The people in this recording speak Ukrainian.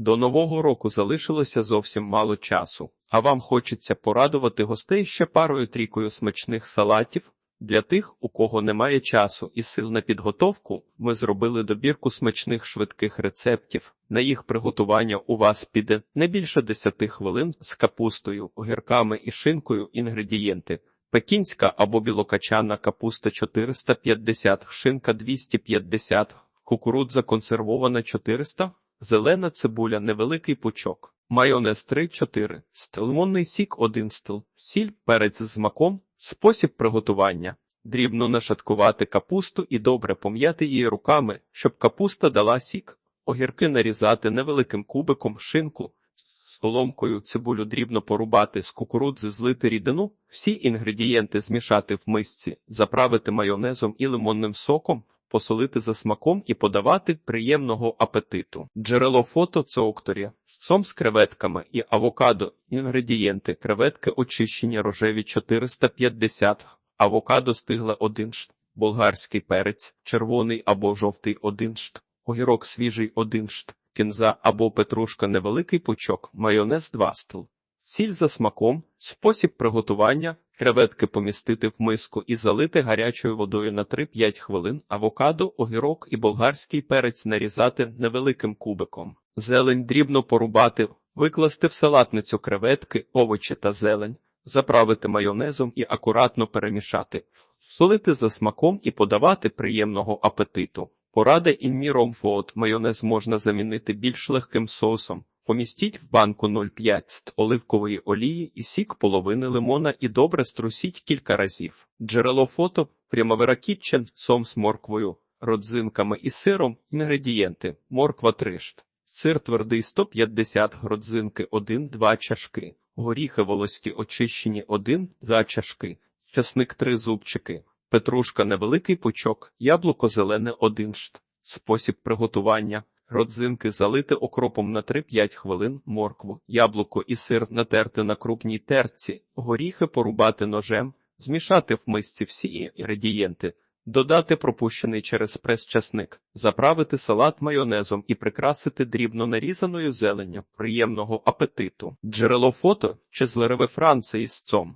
До нового року залишилося зовсім мало часу, а вам хочеться порадувати гостей ще парою трійкою смачних салатів. Для тих, у кого немає часу і сил на підготовку, ми зробили добірку смачних швидких рецептів. На їх приготування у вас піде не більше 10 хвилин з капустою, огірками і шинкою інгредієнти. Пекінська або білокачана капуста 450, шинка 250, кукурудза консервована 400, зелена цибуля невеликий пучок, майонез 3-4, стил, лимонний сік 1 стил, сіль, перець з маком, спосіб приготування. Дрібно нашаткувати капусту і добре пом'яти її руками, щоб капуста дала сік. Огірки нарізати невеликим кубиком, шинку, соломкою цибулю дрібно порубати, з кукурудзи злити рідину, всі інгредієнти змішати в мисці, заправити майонезом і лимонним соком, посолити за смаком і подавати приємного апетиту. Джерело фото Цоукторі. Сом з креветками і авокадо. Інгредієнти. Креветки очищені рожеві 450, авокадо стигле 1 шт, болгарський перець, червоний або жовтий 1 шт, огірок свіжий 1 шт, кінза або петрушка невеликий пучок, майонез 2 стл. Сіль за смаком, спосіб приготування, креветки помістити в миску і залити гарячою водою на 3-5 хвилин, авокадо, огірок і болгарський перець нарізати невеликим кубиком. Зелень дрібно порубати, викласти в салатницю креветки, овочі та зелень, заправити майонезом і акуратно перемішати, солити за смаком і подавати приємного апетиту. Порада інміром фот майонез можна замінити більш легким соусом. Помістіть в банку 0,5 ст оливкової олії і сік половини лимона і добре струсіть кілька разів. Джерело фото Primavera Kitchen, сом з морквою, родзинками і сиром, інгредієнти, морква 3 шт, сир твердий 150 родзинки 1-2 чашки, горіхи волоські очищені 1-2 чашки, часник 3 зубчики, петрушка невеликий пучок, яблуко зелене 1 шт. Спосіб приготування. Родзинки залити окропом на 3-5 хвилин, моркву, яблуко і сир натерти на крупній терці, горіхи порубати ножем, змішати в мисці всі інгредієнти, додати пропущений через прес часник, заправити салат майонезом і прикрасити дрібно нарізаною зеленню. Приємного апетиту. Джерело фото Чезлереве Франції з цом.